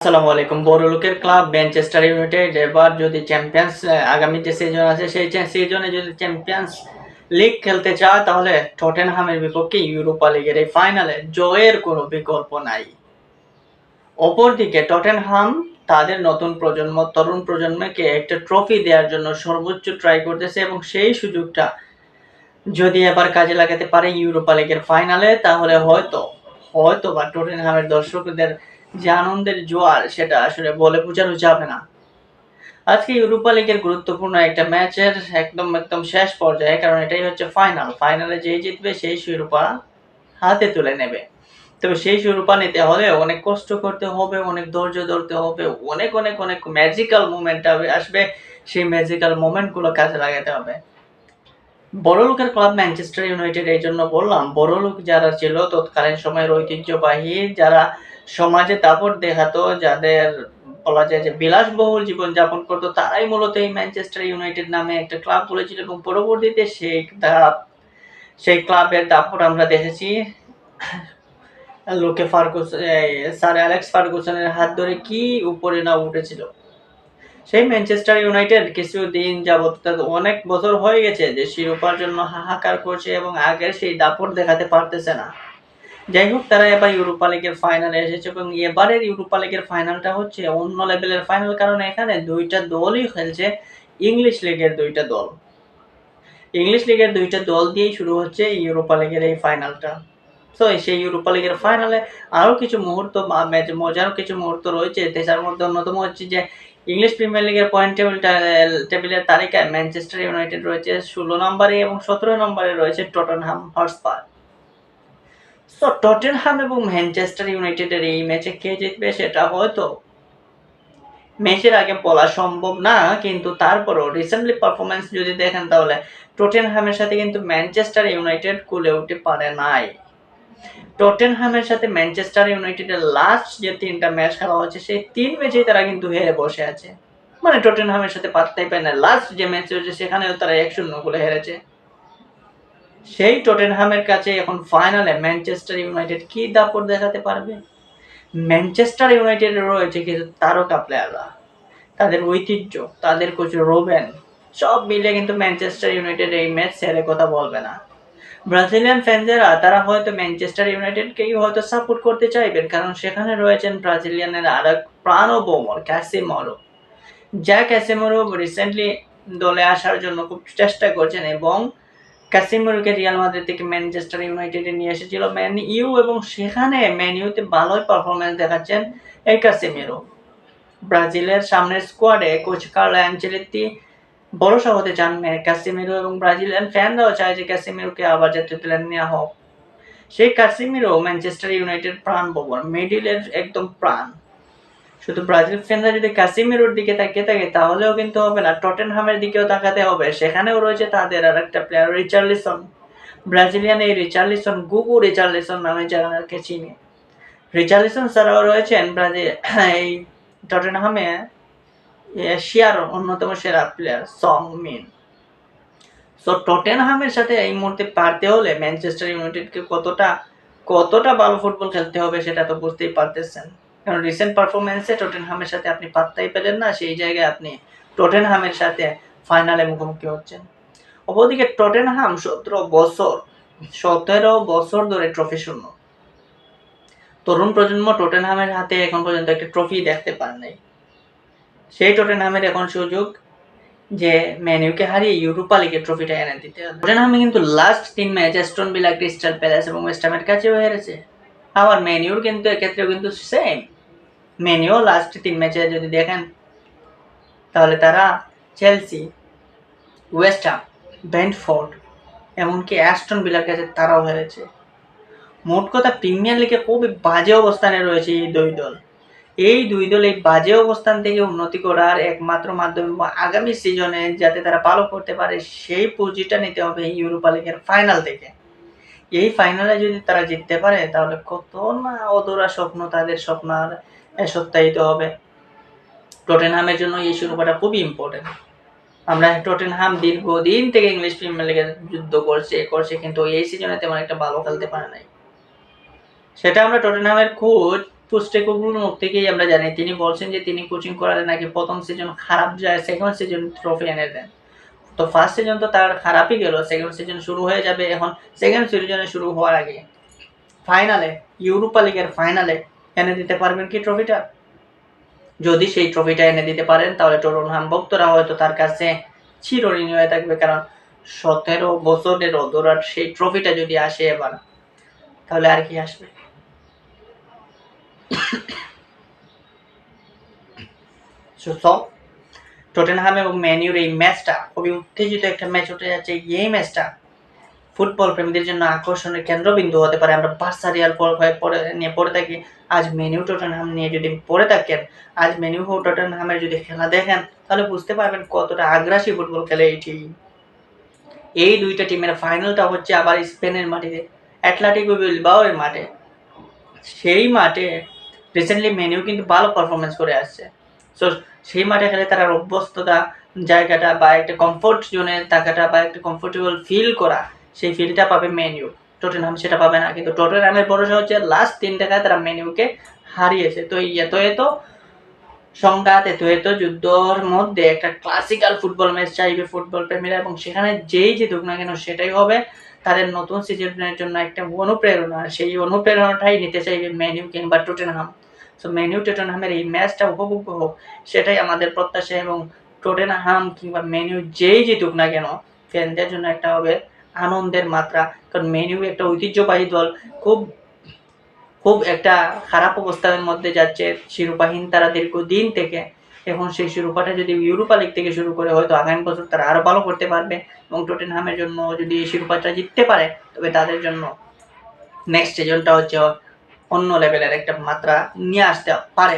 আসসালামু আলাইকুম। Club Manchester United. এবার যদি চ্যাম্পিয়ন্স আগামী যে সিজন আছে, সেই সিজনে যদি চ্যাম্পিয়ন্স লিগ খেলতে চায়, তাহলে টটেনহামের বিপক্ষে ইউরোপা লিগের এই ফাইনালে জয়ের কোনো বিকল্প নাই। অপরদিকে টটেনহাম তাদের নতুন প্রজন্ম, তরুণ প্রজন্মকে একটা ট্রফি দেওয়ার জন্য সর্বোচ্চ ট্রাই করতেছে এবং সেই সুযোগটা যদি এবার কাজে লাগাতে পারে ইউরোপা লিগের ফাইনালে তাহলে হয়তো হয়তো বা টটেনহামের দর্শকদের যে আনন্দের জোয়ার, সেটা আসলে বলে বোঝানো যাবে না। আজকে ইউরোপা লিগের গুরুত্বপূর্ণ একটা ম্যাচের একদম একদম শেষ পর্যায়ে, কারণ এটাই হচ্ছে ফাইনাল ফাইনালে যে জিতবে, সেই শিরোপা হাতে তুলে নেবে। তবে সেই শিরোপা নিতে হলে অনেক কষ্ট করতে হবে, অনেক ধৈর্য ধরতে হবে, অনেক অনেক অনেক ম্যাজিক্যাল মুভমেন্ট আসবে। সেই ম্যাজিক্যাল মুভমেন্টগুলো কাজে লাগাতে হবে। বড় লোকের ক্লাব ম্যানচেস্টার ইউনাইটেড এই জন্য বললাম, বড় লোক যারা ছিল তৎকালীন সময়ের ঐতিহ্যবাহী, যারা সমাজে দাপট দেখাতো, যাদের বলা যায় যে বিলাসবহুল জীবন যাপন করতো, তারাই মূলত এই ম্যানচেস্টার ইউনাইটেড নামে একটা ক্লাব বলেছিল এবং পরবর্তীতে সেই দাপ সেই ক্লাবের দাপট আমরা দেখেছি। লোকে ফার্গুস স্যার অ্যালেক্স ফার্গুসনের হাত ধরে কি উপরে না উঠেছিল। সেই ম্যানচেস্টার ইউনাইটেড কিছুদিন তাদের অনেক বছর হয়ে গেছে যে শিরোপার জন্য হাহাকার করছে এবং আগের সেই দাপট দেখাতে পারতেছে না। যাই হোক, তারা এবার ইউরোপা লিগের ফাইনালে এসেছে এবং এবারের ইউরোপা লিগের ফাইনালটা হচ্ছে অন্য লেভেলের ফাইনাল কারণ এখানে দুইটা দলই খেলছে ইংলিশ লিগের দুইটা দল। ইংলিশ লিগের দুইটা দল দিয়েই শুরু হচ্ছে ইউরোপা লিগের এই ফাইনালটা তো সেই ইউরোপা লিগের ফাইনালে আরও কিছু মুহূর্ত বা ম্যাচ মজার কিছু মুহূর্ত রয়েছে। তার মধ্যে অন্যতম হচ্ছে যে ইংলিশ প্রিমিয়ার লিগের পয়েন্ট টেবিল টেবিলের তালিকায় ম্যানচেস্টার ইউনাইটেড রয়েছে ষোলো নম্বরে এবং সতেরো নম্বরে রয়েছে টটনহাম হটস্পার সো টটেনহাম এবং ম্যানচেস্টার ইউনাইটেডের এই ম্যাচে কে জিতবে সেটা হয়তো ম্যাচের আগে বলা সম্ভব না, কিন্তু তারপরও রিসেন্টলি পারফরমেন্স যদি দেখেন তাহলে টটেনহামের সাথে কিন্তু ম্যানচেস্টার ইউনাইটেড কুলে উঠতে পারে নাই। টটেনহামের সাথে ম্যানচেস্টার ইউনাইটেডের লাস্ট যে তিনটা ম্যাচ খেলা হচ্ছে, সেই তিন ম্যাচেই তারা কিন্তু হেরে বসে আছে। মানে টটেনহামের সাথে পাত্তাই পায় না। লাস্ট যে ম্যাচ হয়েছে, সেখানেও তারা এক শূন্য গোলে হেরেছে। সেই টটেনহামের কাছে এখন ফাইনালে ম্যানচেস্টার ইউনাইটেড কি দাপট দেখাতে পারবে? ম্যানচেস্টার ইউনাইটেড রয়েছে কিছু তারকা প্লেয়াররা তাদের ঐতিহ্য, তাদের কোচ রোবেন সব মিলে কিন্তু ম্যানচেস্টার ইউনাইটেড এই ম্যাচ ছেড়ে কথা বলবে না। ব্রাজিলিয়ান ফ্যানসেরা তারা হয়তো ম্যানচেস্টার ইউনাইটেডকেই হয়তো সাপোর্ট করতে চাইবেন, কারণ সেখানে রয়েছেন ব্রাজিলিয়ানের আর এক প্রাণবমর ক্যাসিমরো। যা ক্যাসিমরো রিসেন্টলি দলে আসার জন্য খুব চেষ্টা করছেন এবং কাসিমুরকে রিয়াল মাদ্রিদ থেকে ম্যানচেস্টার ইউনাইটেডে নিয়ে এসেছিল। ম্যান ইউ এবং সেখানে ম্যান ইউতে ভালোই পারফরমেন্স দেখাচ্ছেন এই কাসিমিরো ব্রাজিলের সামনের স্কোয়াডে কোচ কার্লো অ্যাঞ্চেলেত্তি ভরসা হতে চান কাসিমিরো এবং ব্রাজিলিয়ান ফ্যানরাও চায় যে কাসিমিরোকে আবার জাতীয় দলে নেওয়া হোক। সেই কাসিমিরো ম্যানচেস্টার ইউনাইটেড প্রাণ ভবন মিডিলের একদম প্রাণ। শুধু ব্রাজিল ফ্যানরা যদি কাসিমিরোর দিকে তাকিয়ে থাকে, তাহলেও কিন্তু হবে না। টটেনহামের দিকেও তাকাতে হবে। সেখানেও রয়েছে তাদের আর একটা প্লেয়ার রিচার্লিসন। ব্রাজিলিয়ান এই রিচার্লিসন গুগু রিচার্লিসন নামে যারাকে চিনি। রিচার্লিসন ছাড়াও রয়েছেন ব্রাজিল এই টটেনহামে এশিয়ার অন্যতম সেরা প্লেয়ার সং মিন সো টটেনহামের সাথে এই মুহূর্তে পারতে হলে ম্যানচেস্টার ইউনাইটেডকে কতটা কতটা ভালো ফুটবল খেলতে হবে সেটা তো বুঝতেই পারতেছেন। কারণ রিসেন্ট পারফরমেন্সে টটেনহামের সাথে আপনি পাত্তাই পেলেন না, সেই জায়গায় আপনি টটেনহামের সাথে ফাইনালে মুখোমুখি হচ্ছেন। অপরদিকে টটেনহাম সতেরো বছর সতেরো বছর ধরে ট্রফি শূন্য। তরুণ প্রজন্ম টটেনহামের হাতে এখন পর্যন্ত একটা ট্রফি দেখতে পান নাই। সেই টটেনহামের এখন সুযোগ যে ম্যানিউকে হারিয়ে ইউরোপা লিগের ট্রফিটা এনে দিতে হবে। টটেনহামে কিন্তু লাস্ট তিন match Aston Villa Crystal Palace এবং ওয়েস্টহামের কাছেও হেরেছে আবার ম্যানিউর কিন্তু এক্ষেত্রেও কিন্তু সেম ম্যানিউ লাস্ট তিন ম্যাচে যদি দেখেন, তাহলে তারা চেলসি ওয়েস্টহাম ব্যান্ডফোর্ড এমনকি অ্যাস্টন বিলার কাছে তারাও হেরেছে। মোট কথা প্রিমিয়ার লিগে খুবই বাজে অবস্থানে রয়েছে এই দুই দল। এই দুই দল এই বাজে অবস্থান থেকে উন্নতি করার একমাত্র মাধ্যম আগামী সিজনে যাতে তারা ভালো করতে পারে, সেই পুঁজিটা নিতে হবে ইউরোপা লিগের ফাইনাল থেকে। এই ফাইনালে যদি তারা জিততে পারে, তাহলে কত না অধরা স্বপ্ন তাদের স্বপ্ন আর সত্যায়িত হবে। টটেনহামের জন্য এই শিরোপাটা খুবই ইম্পর্টেন্ট আমরা টটেনহাম দীর্ঘদিন থেকে ইংলিশ প্রিমিয়ার লিগে যুদ্ধ করছে করছে, কিন্তু এই সিজনে তেমন একটা ভালো খেলতে পারে নাই। সেটা আমরা টটেনহামের কোচ পুস্টেকোগ্লুর মুখ থেকেই আমরা জানি, তিনি বলছেন যে তিনি কোচিং করালে নাকি প্রথম সিজন খারাপ যায় সেকেন্ড সিজন ট্রফি এনে দেন। তো ফার্স্ট সিজন তো তার খারাপই গেল সেকেন্ড সিজন শুরু হয়ে যাবে এখন সেকেন্ড সিজনে শুরু হওয়ার আগে। ফাইনালে ইউরোপা লিগের ফাইনালে এনে দিতে পারবেন কি ট্রফিটা যদি সেই ট্রফিটা এনে দিতে পারেন, তাহলে টরনহাম ভক্তরা হয়তো তার কাছে চিরঋণী হয়ে থাকবে, কারণ সতেরো বছরের অধরাট সেই ট্রফিটা যদি আসে এবার, তাহলে আর কি আসবে? সো টটেনহাম এবং ম্যানিউর এই ম্যাচটা খুবই উত্তেজিত একটা ম্যাচ হতে যাচ্ছে। এই ম্যাচটা ফুটবল প্রেমীদের জন্য আকর্ষণের কেন্দ্রবিন্দু হতে পারে। আমরা বার্সা রিয়াল পড়ে, নিয়ে পড়ে থাকি। আজ মেনিউ টটেনহাম নিয়ে যদি পড়ে থাকেন, আজ মেনিউ ও টটেনহামের যদি খেলা দেখেন, তাহলে বুঝতে পারবেন কতটা আগ্রাসী ফুটবল খেলে এই টিম এই দুইটা টিমের ফাইনালটা হচ্ছে আবার স্পেনের মাটিতে অ্যাটলাটিকো বিলবাওয়ের মাঠে। সেই মাঠে রিসেন্টলি মেনিউ কিন্তু ভালো পারফরমেন্স করে আসছে। সো সেই মাঠে খেলে তারা অভ্যস্ততা, জায়গাটা বা একটা কমফোর্ট জোনে থাকাটা বা একটা কমফোর্টেবল ফিল করা, সেই ফিলটা পাবে মেনিউ টটেনহাম সেটা পাবে না, কিন্তু টটেনহামের ভরসা হচ্ছে লাস্ট তিন টাকায় তারা মেনিউকে হারিয়েছে। তো এত এত সংঘাত, এত এত যুদ্ধর মধ্যে একটা ক্লাসিক্যাল ফুটবল ম্যাচ চাইবে ফুটবল প্রেমীরা, এবং সেখানে যেই জিতুক না কেন সেটাই হবে তাদের নতুন সিজনের জন্য একটা অনুপ্রেরণা, সেই অনুপ্রেরণাটাই নিতে চাইবে মেনিউ কিংবা টটেনহাম সো মেনিউ টটেনহামের এই ম্যাচটা উপভোগ্য হোক, সেটাই আমাদের প্রত্যাশা এবং টটেনহাম কিংবা মেনিউ যেই জিতুক না কেন ফ্যানদের জন্য একটা হবে আনন্দের মাত্রা। কারণ মেনিউ একটা ঐতিহ্যবাহী দল, খুব খুব একটা খারাপ অবস্থার মধ্যে যাচ্ছে, শিরোপাহীন তারা দীর্ঘদিন থেকে এখন সেই শিরোপাটা যদি ইউরোপা লিগ থেকে শুরু করে হয়তো আগামী বছর তারা আরও ভালো করতে পারবে এবং টোটেনহামের জন্য যদি এই শিরোপাটা জিততে পারে, তবে তাদের জন্য নেক্সট সিজনটা হচ্ছে অন্য লেভেলের একটা মাত্রা নিয়ে আসতে পারে।